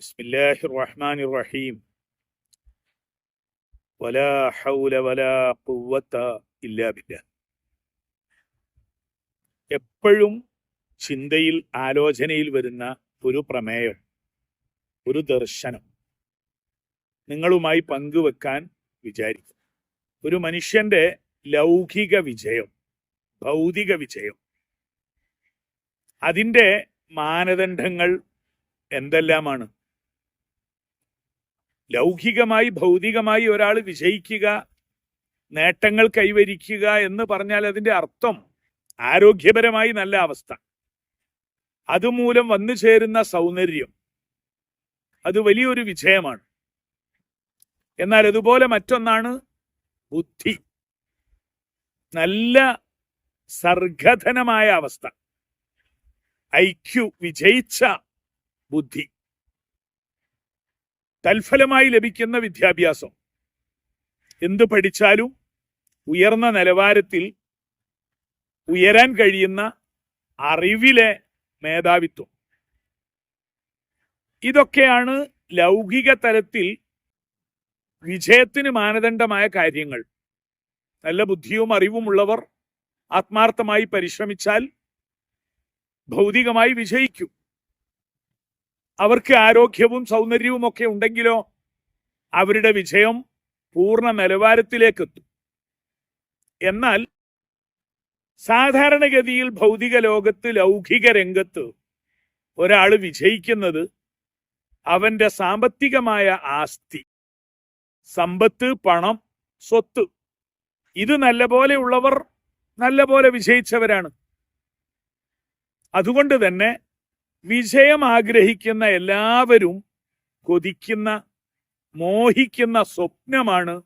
ബിസ്മില്ലാഹി റഹ്മാനി റഹീം ولا حول ولا ഖുവ്വത്ത ഇല്ലാ بالله എപ്പോഴും ചിന്തയിൽ ആലോചനയിൽ വരുന്ന ഒരു പ്രമേയം ഒരു ദർശനം നിങ്ങളുമായി പങ്കുവെക്കാൻ വിചാരിക്കും. ഒരു മനുഷ്യന്റെ ലൗകിക വിജയം ഭൗതിക വിജയം അതിന്റെ മാനദണ്ഡങ്ങൾ എന്തെല്ലാമാണ്? ലൗകികമായി ഭൗതികമായി ഒരാൾ വിജയിക്കുക നേട്ടങ്ങൾ കൈവരിക്കുക എന്ന് പറഞ്ഞാൽ അതിന്റെ അർത്ഥം ആരോഗ്യപരമായി നല്ല അവസ്ഥ. അതുമൂലം വന്നു ചേരുന്ന സൗന്ദര്യം. അത് വലിയൊരു വിജയമാണ്. എന്നാൽ അതുപോലെ മറ്റൊന്നാണ് ബുദ്ധി. നല്ല സർഗധനമായ അവസ്ഥ. ഐക്യു വിജയിച്ച ബുദ്ധി. തൽഫലമായി ലഭിക്കുന്ന വിദ്യാഭ്യാസം. എന്ത് പഠിച്ചാലും ഉയർന്ന നിലവാരത്തിൽ ഉയരാൻ കഴിയുന്ന അറിവിലെ മേധാവിത്വം. ഇതൊക്കെയാണ് ലൗകിക തലത്തിൽ വിജയത്തിന് മാനദണ്ഡമായ കാര്യങ്ങൾ. നല്ല ബുദ്ധിയും അറിവും ഉള്ളവർ ആത്മാർത്ഥമായി പരിശ്രമിച്ചാൽ ഭൗതികമായി വിജയിക്കും. അവർക്ക് ആരോഗ്യവും സൗന്ദര്യവും ഒക്കെ ഉണ്ടെങ്കിലോ അവരുടെ വിജയം പൂർണ നിലവാരത്തിലേക്ക് എത്തും എന്നാൽ സാധാരണഗതിയിൽ ഭൗതിക ലോകത്ത് ലൗകിക രംഗത്ത് ഒരാൾ വിജയിക്കുന്നത് അവന്റെ സാമ്പത്തികമായ ആസ്തി സമ്പത്ത് പണം സ്വത്ത്. ഇത് നല്ലപോലെ ഉള്ളവർ നല്ലപോലെ വിജയിച്ചവരാണ്. അതുകൊണ്ട് തന്നെ വിജയം ആഗ്രഹിക്കുന്ന എല്ലാവരും കൊതിക്കുന്ന മോഹിക്കുന്ന സ്വപ്നമാണ്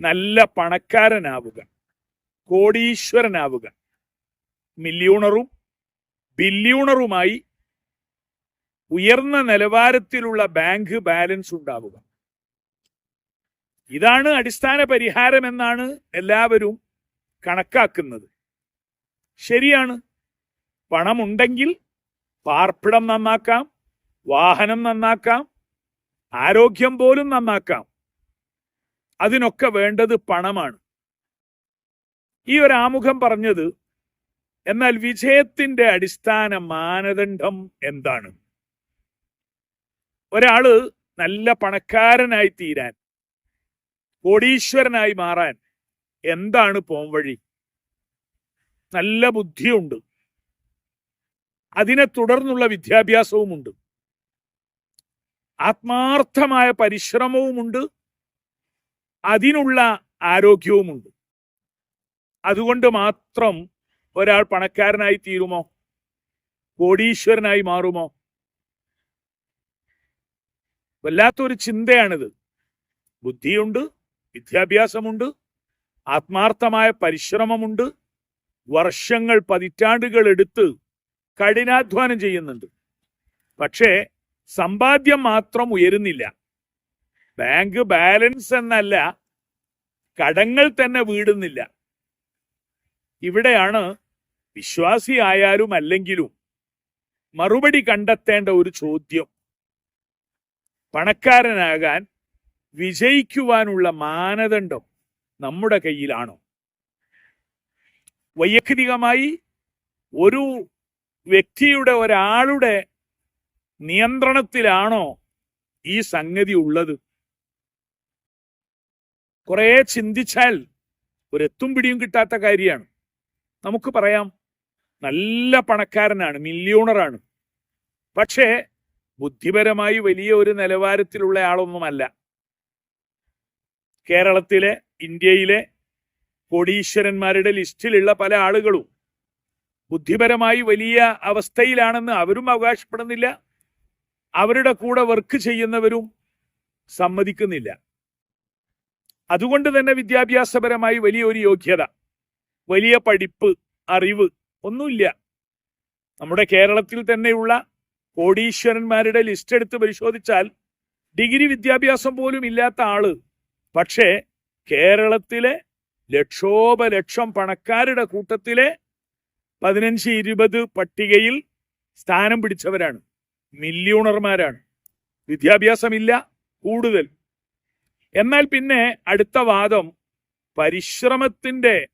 നല്ല പണക്കാരനാവുക കോടീശ്വരനാവുക. മില്യൂണറും ബില്യൂണറുമായി ഉയർന്ന നിലവാരത്തിലുള്ള ബാങ്ക് ബാലൻസ് ഉണ്ടാവുക. ഇതാണ് അടിസ്ഥാന പരിഹാരം എന്നാണ് എല്ലാവരും കണക്കാക്കുന്നത്. ശരിയാണ്. പണമുണ്ടെങ്കിൽ പാർപ്പിടം നന്നാക്കാം വാഹനം നന്നാക്കാം ആരോഗ്യം പോലും നന്നാക്കാം. അതിനൊക്കെ വേണ്ടത് പണമാണ്. ഈ ഒരു ആമുഖം പറഞ്ഞത് എന്നാൽ വിജയത്തിന്റെ അടിസ്ഥാന മാനദണ്ഡം എന്താണ്? ഒരാൾ നല്ല പണക്കാരനായി തീരാൻ കോടീശ്വരനായി മാറാൻ എന്താണ് പോംവഴി? നല്ല ബുദ്ധിയുണ്ട്. അതിനെ തുടർന്നുള്ള വിദ്യാഭ്യാസവുമുണ്ട്. ആത്മാർത്ഥമായ പരിശ്രമവുമുണ്ട്. അതിനുള്ള ആരോഗ്യവുമുണ്ട്. അതുകൊണ്ട് മാത്രം ഒരാൾ പണക്കാരനായി തീരുമോ? കോടീശ്വരനായി മാറുമോ? വല്ലാത്തൊരു ചിന്തയാണിത്. ബുദ്ധിയുണ്ട് വിദ്യാഭ്യാസമുണ്ട് ആത്മാർത്ഥമായ പരിശ്രമമുണ്ട്. വർഷങ്ങൾ പതിറ്റാണ്ടുകൾ എടുത്ത് കഠിനാധ്വാനം ചെയ്യുന്നുണ്ട്. പക്ഷേ സമ്പാദ്യം മാത്രം ഉയരുന്നില്ല. ബാങ്ക് ബാലൻസ് എന്നല്ല കടങ്ങൾ തന്നെ വീടുന്നില്ല. ഇവിടെയാണ് വിശ്വാസി ആയാലും അല്ലെങ്കിലും മറുപടി കണ്ടെത്തേണ്ട ഒരു ചോദ്യം. പണക്കാരനാകാൻ വിജയിക്കുവാനുള്ള മാനദണ്ഡം നമ്മുടെ കയ്യിലാണോ? വൈയക്തികമായി ഒരു വ്യക്തിയുടെ ഒരാളുടെ നിയന്ത്രണത്തിലാണോ ഈ സംഗതി ഉള്ളത്? കുറെ ചിന്തിച്ചാൽ ഒരെത്തും പിടിയും കിട്ടാത്ത കാര്യമാണ്. നമുക്ക് പറയാം നല്ല പണക്കാരനാണ് മില്യൂണറാണ് പക്ഷേ ബുദ്ധിപരമായി വലിയ ഒരു നിലവാരത്തിലുള്ള ആളൊന്നുമല്ല. കേരളത്തിലെ ഇന്ത്യയിലെ കോടീശ്വരന്മാരുടെ ലിസ്റ്റിലുള്ള പല ആളുകളും ബുദ്ധിപരമായി വലിയ അവസ്ഥയിലാണെന്ന് അവരും അവകാശപ്പെടുന്നില്ല. അവരുടെ കൂടെ വർക്ക് ചെയ്യുന്നവരും സമ്മതിക്കുന്നില്ല. അതുകൊണ്ട് തന്നെ വിദ്യാഭ്യാസപരമായി വലിയൊരു യോഗ്യത വലിയ പഠിപ്പ് അറിവ് ഒന്നുമില്ല. നമ്മുടെ കേരളത്തിൽ തന്നെയുള്ള കോടീശ്വരന്മാരുടെ ലിസ്റ്റ് എടുത്ത് പരിശോധിച്ചാൽ ഡിഗ്രി വിദ്യാഭ്യാസം പോലും ഇല്ലാത്ത ആൾ പക്ഷേ കേരളത്തിലെ ലക്ഷോപലക്ഷം പണക്കാരുടെ കൂട്ടത്തിലെ പതിനഞ്ച് ഇരുപത് പട്ടികയിൽ സ്ഥാനം പിടിച്ചവരാണ്. മില്യൂണർമാരാണ് വിദ്യാഭ്യാസമില്ല കൂടുതൽ. എന്നാൽ പിന്നെ അടുത്ത വാദം പരിശ്രമത്തിന്റെ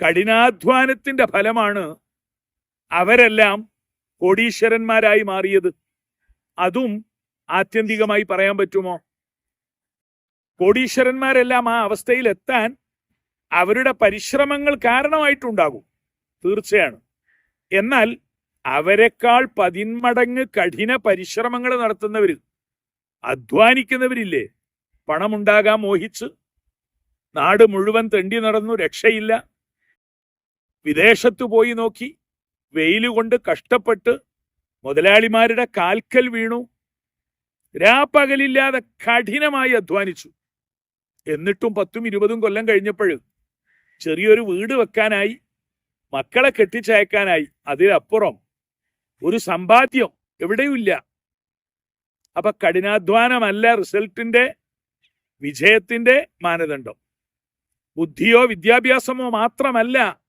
കഠിനാധ്വാനത്തിന്റെ ഫലമാണ് അവരെല്ലാം കോടീശ്വരന്മാരായി മാറിയത്. അതും ആത്യന്തികമായി പറയാൻ പറ്റുമോ? കോടീശ്വരന്മാരെല്ലാം ആ അവസ്ഥയിൽ എത്താൻ അവരുടെ പരിശ്രമങ്ങൾ കാരണമായിട്ടുണ്ടാകും. തീർച്ചയാണ്. എന്നാൽ അവരെക്കാൾ പതിന്മടങ്ങ് കഠിന പരിശ്രമങ്ങൾ നടത്തുന്നവർ അധ്വാനിക്കുന്നവരില്ലേ? പണമുണ്ടാകാൻ മോഹിച്ച് നാട് മുഴുവൻ തെണ്ടി നടന്നു രക്ഷയില്ല. വിദേശത്തു പോയി നോക്കി വെയിലുകൊണ്ട് കഷ്ടപ്പെട്ട് മുതലാളിമാരുടെ കാൽക്കൽ വീണു രാപ്പകലില്ലാതെ കഠിനമായി അധ്വാനിച്ചു. എന്നിട്ടും പത്തും ഇരുപതും കൊല്ലം കഴിഞ്ഞപ്പോൾ ചെറിയൊരു വീട് വെക്കാനായി മക്കളെ കെട്ടിച്ചയക്കാനായി. അതിലപ്പുറം ഒരു സമ്പാദ്യം എവിടെയുമില്ല. അപ്പൊ കഠിനാധ്വാനമല്ല റിസൾട്ടിന്റെ വിജയത്തിന്റെ മാനദണ്ഡം. ബുദ്ധിയോ വിദ്യാഭ്യാസമോ മാത്രമല്ല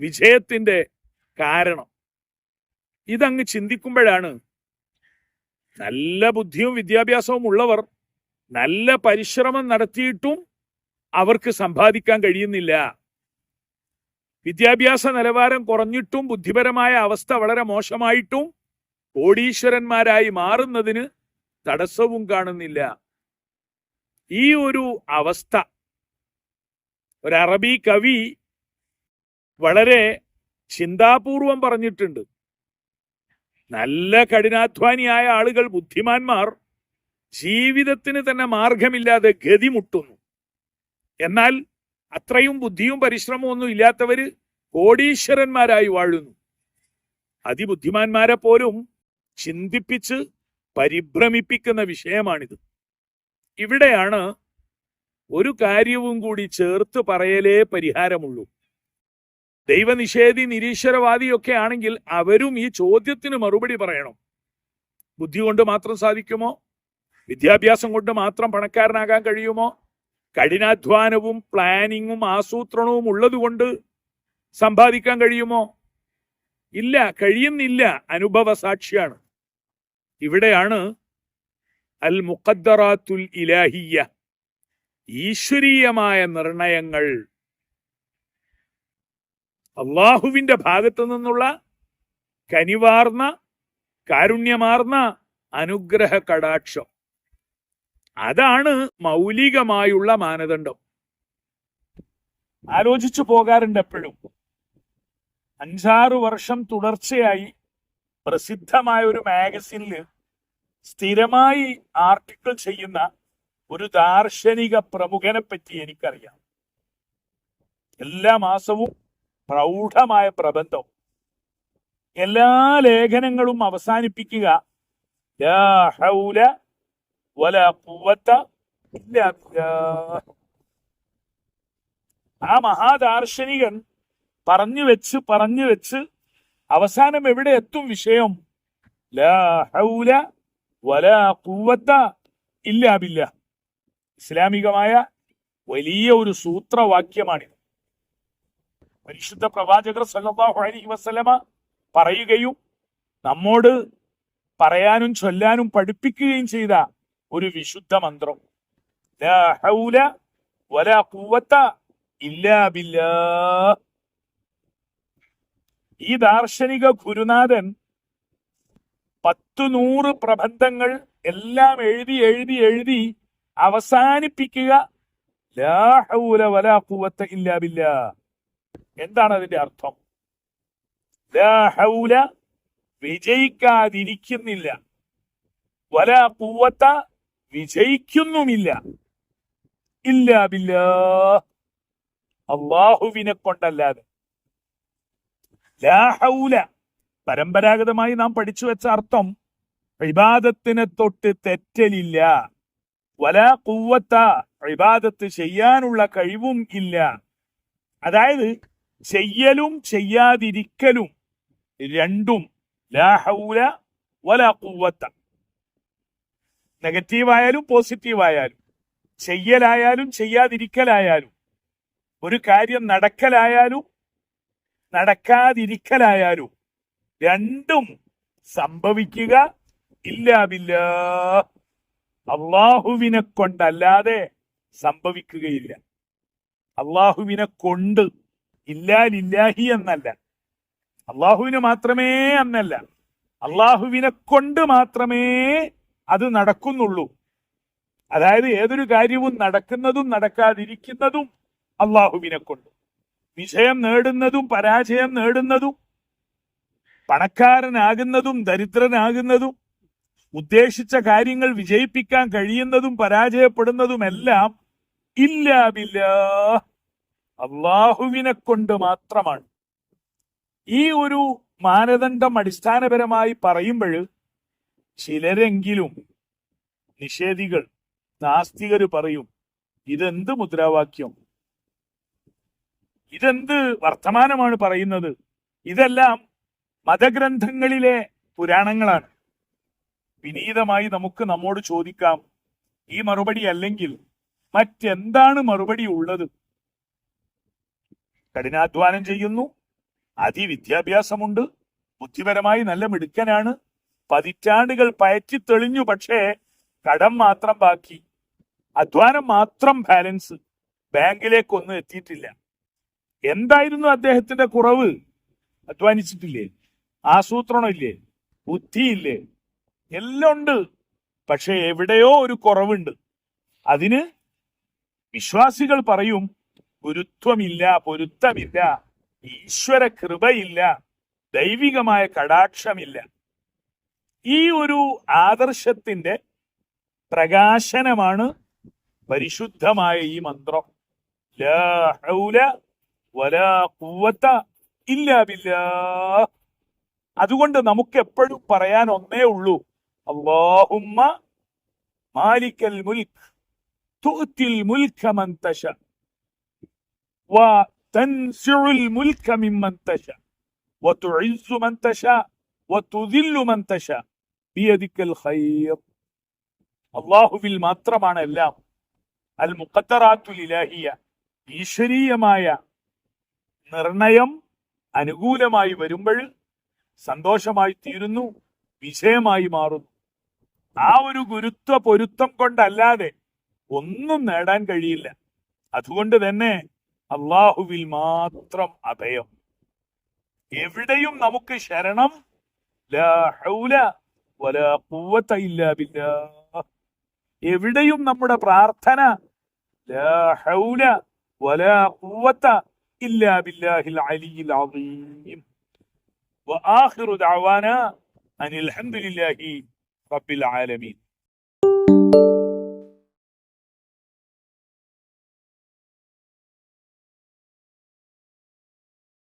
വിജയത്തിന്റെ കാരണം. ഇതങ്ങ് ചിന്തിക്കുമ്പോഴാണ് നല്ല ബുദ്ധിയും വിദ്യാഭ്യാസവും ഉള്ളവർ നല്ല പരിശ്രമം നടത്തിയിട്ടും അവർക്ക് സമ്പാദിക്കാൻ കഴിയുന്നില്ല. വിദ്യാഭ്യാസ നിലവാരം കുറഞ്ഞിട്ടും ബുദ്ധിപരമായ അവസ്ഥ വളരെ മോശമായിട്ടും കോടീശ്വരന്മാരായി മാറുന്നതിന് തടസ്സവും കാണുന്നില്ല. ഈ ഒരു അവസ്ഥ ഒരു അറബി കവി വളരെ ചിന്താപൂർവം പറഞ്ഞിട്ടുണ്ട്. നല്ല കഠിനാധ്വാനിയായ ആളുകൾ ബുദ്ധിമാന്മാർ ജീവിതത്തിന് തന്നെ മാർഗമില്ലാതെ ഗതിമുട്ടുന്നു എന്നാൽ അത്രയും ബുദ്ധിയും പരിശ്രമവും ഒന്നും ഇല്ലാത്തവര് കോടീശ്വരന്മാരായി വാഴുന്നു. അതിബുദ്ധിമാന്മാരെ പോലും ചിന്തിപ്പിച്ച് പരിഭ്രമിപ്പിക്കുന്ന വിഷയമാണിത്. ഇവിടെയാണ് ഒരു കാര്യവും കൂടി ചേർത്ത് പറയലേ പരിഹാരമുള്ളൂ. ദൈവനിഷേധി നിരീശ്വരവാദിയൊക്കെ ആണെങ്കിൽ അവരും ഈ ചോദ്യത്തിന് മറുപടി പറയണം. ബുദ്ധി കൊണ്ട് മാത്രം സാധിക്കുമോ? വിദ്യാഭ്യാസം കൊണ്ട് മാത്രം പണക്കാരനാകാൻ കഴിയുമോ? കഠിനാധ്വാനവും പ്ലാനിങ്ങും ആസൂത്രണവും ഉള്ളതുകൊണ്ട് സമ്പാദിക്കാൻ കഴിയുമോ? ഇല്ല കഴിയുന്നില്ല. അനുഭവ സാക്ഷിയാണ് ഇവിടെയാണ് അൽ മുഖദ്ദറാത്തുൽ ഇലാഹിയ ഈശ്വരീയമായ നിർണയങ്ങൾ അള്ളാഹുവിന്റെ ഭാഗത്തു നിന്നുള്ള കനിവാർന്ന കാരുണ്യമാർന്ന അനുഗ്രഹ കടാക്ഷം. അതാണ് മൗലികമായുള്ള മാനദണ്ഡം. ആലോചിച്ചു പോകാറുണ്ട് എപ്പോഴും. അഞ്ചാറ് വർഷം തുടർച്ചയായി പ്രസിദ്ധമായ ഒരു മാഗസിനിൽ സ്ഥിരമായി ആർട്ടിക്കിൾ ചെയ്യുന്ന ഒരു ദാർശനിക പ്രമുഖനെ പറ്റി എനിക്കറിയാം. എല്ലാ മാസവും പ്രൗഢമായ പ്രബന്ധം. എല്ലാ ലേഖനങ്ങളും അവസാനിപ്പിക്കുക ഹൗല വലാ ഖുവത ഇല്ലാ. ആ മഹാദാർശനികൻ പറഞ്ഞു വെച്ച് പറഞ്ഞു വെച്ച് അവസാനം എവിടെ എത്തും വിഷയം ലാ ഹൗല വലാ ഖുവത ഇല്ലാ ബില്ലാഹ്. ഇസ്ലാമികമായ വലിയ ഒരു സൂത്രവാക്യമാണിത് പരിശുദ്ധ പ്രവാചകർ സല്ലല്ലാഹു അലൈഹി വസല്ലമ പറയുകയും നമ്മോട് പറയാനും ചൊല്ലാനും പഠിപ്പിക്കുകയും ചെയ്ത ഒരു വിശുദ്ധ മന്ത്രം. ഈ ദാർശനിക ഗുരുനാഥൻ പത്തു നൂറ് പ്രബന്ധങ്ങൾ എല്ലാം എഴുതി എഴുതി എഴുതി അവസാനിപ്പിക്കുക. എന്താണ് അതിന്റെ അർത്ഥം? വിജയിക്കാതിരിക്കുന്നില്ല. വല പൂവത്ത വിജയിക്കുന്നുമില്ല. ഇല്ല ബില്ലാ അള്ളാഹുവിനെ കൊണ്ടല്ലാതെ. പരമ്പരാഗതമായി നാം പഠിച്ചു വെച്ച അർത്ഥം ഇബാദത്തിനെ തൊട്ട് തെറ്റലില്ല. വല കൂവത്ത വിവാദത്ത് ചെയ്യാനുള്ള കഴിവും ഇല്ല. അതായത് ചെയ്യലും ചെയ്യാതിരിക്കലും രണ്ടും ലാഹൂല വല ഖുവത്ത നെഗറ്റീവ് പോസിറ്റീവായാലും ചെയ്യലായാലും ചെയ്യാതിരിക്കലായാലും ഒരു കാര്യം നടക്കലായാലും നടക്കാതിരിക്കലായാലും രണ്ടും സംഭവിക്കുക. ഇല്ലാ ബില്ലാ. അള്ളാഹുവിനെ കൊണ്ടല്ലാതെ സംഭവിക്കുകയില്ല. അള്ളാഹുവിനെ കൊണ്ട് ഇല്ലാലില്ലാഹി എന്നല്ല. അള്ളാഹുവിന് മാത്രമേ എന്നല്ല അള്ളാഹുവിനെ കൊണ്ട് മാത്രമേ അത് നടക്കുന്നുള്ളൂ. അതായത് ഏതൊരു കാര്യവും നടക്കുന്നതും നടക്കാതിരിക്കുന്നതും അള്ളാഹുവിനെ കൊണ്ട്. വിജയം നേടുന്നതും പരാജയം നേടുന്നതും പണക്കാരനാകുന്നതും ദരിദ്രനാകുന്നതും ഉദ്ദേശിച്ച കാര്യങ്ങൾ വിജയിപ്പിക്കാൻ കഴിയുന്നതും പരാജയപ്പെടുന്നതുമെല്ലാം ഇല്ലാവില്ല അള്ളാഹുവിനെ കൊണ്ട് മാത്രമാണ്. ഈ ഒരു മാനദണ്ഡം അടിസ്ഥാനപരമായി പറയുമ്പോൾ ചിലരെങ്കിലും നിഷേധികൾ നാസ്തികർ പറയും ഇതെന്ത് മുദ്രാവാക്യം? ഇതെന്ത് വർത്തമാനമാണ് പറയുന്നത്? ഇതെല്ലാം മതഗ്രന്ഥങ്ങളിലെ പുരാണങ്ങളാണ്. വിനീതമായി നമുക്ക് നമ്മോട് ചോദിക്കാം ഈ മറുപടി അല്ലെങ്കിൽ മറ്റെന്താണ് മറുപടി ഉള്ളത്? കഠിനാധ്വാനം ചെയ്യുന്നു അതിവിദ്യാഭ്യാസമുണ്ട് ബുദ്ധിപരമായി നല്ല മിടുക്കനാണ് പതിറ്റാണ്ടുകൾ പയറ്റി തെളിഞ്ഞു പക്ഷേ കടം മാത്രം ബാക്കി. അധ്വാനം മാത്രം ബാലൻസ്. ബാങ്കിലേക്കൊന്നും എത്തിയിട്ടില്ല. എന്തായിരുന്നു അദ്ദേഹത്തിന്റെ കുറവ്? അധ്വാനിച്ചിട്ടില്ലേ? ആസൂത്രണം ഇല്ലേ? ബുദ്ധിയില്ലേ എല്ലാം ഉണ്ട്. പക്ഷെ എവിടെയോ ഒരു കുറവുണ്ട്. അതിന് വിശ്വാസികൾ പറയും ഗുരുത്വമില്ല പൊരുത്തമില്ല ഈശ്വര കൃപയില്ല ദൈവികമായ കടാക്ഷമില്ല. ഈ ഒരു ആദർശത്തിന്റെ പ്രകാശനമാണ് പരിശുദ്ധമായ ഈ മന്ത്രം ലാ ഹൗല വലാ ഖുവത ഇല്ലാ ബില്ലാഹ് അതുകൊണ്ട് നമുക്ക് എപ്പോഴും പറയാൻ ഒന്നേ ഉള്ളൂ അള്ളാഹുമ്മ മാലിക്കൽ മുൽക്ക് തുഅത്തിൽ മുൽക്ക മൻ തശ وتنزع الملك ممن تشاء وتعز من تشاء وتذل من تشاء ബിയദിക്കൽ ഖൈർ. അള്ളാഹുവിൽ മാത്രമാണ് എല്ലാം. അൽ മുഖത്തറാത്തുൽ ഇലാഹിയ. ഈശ്വരീയമായ നിർണയം അനുകൂലമായി വരുമ്പോൾ സന്തോഷമായി തീരുന്നു വിജയമായി മാറുന്നു. ആ ഒരു ഗുരുത്വ പൊരുത്തം കൊണ്ടല്ലാതെ ഒന്നും നേടാൻ കഴിയില്ല. അതുകൊണ്ട് തന്നെ അള്ളാഹുവിൽ മാത്രം അഭയം. എവിടെയും നമുക്ക് ശരണം. ലാ ഹൗല എവിടെയും നമ്മുടെ പ്രാർത്ഥന ലാ ഹൗല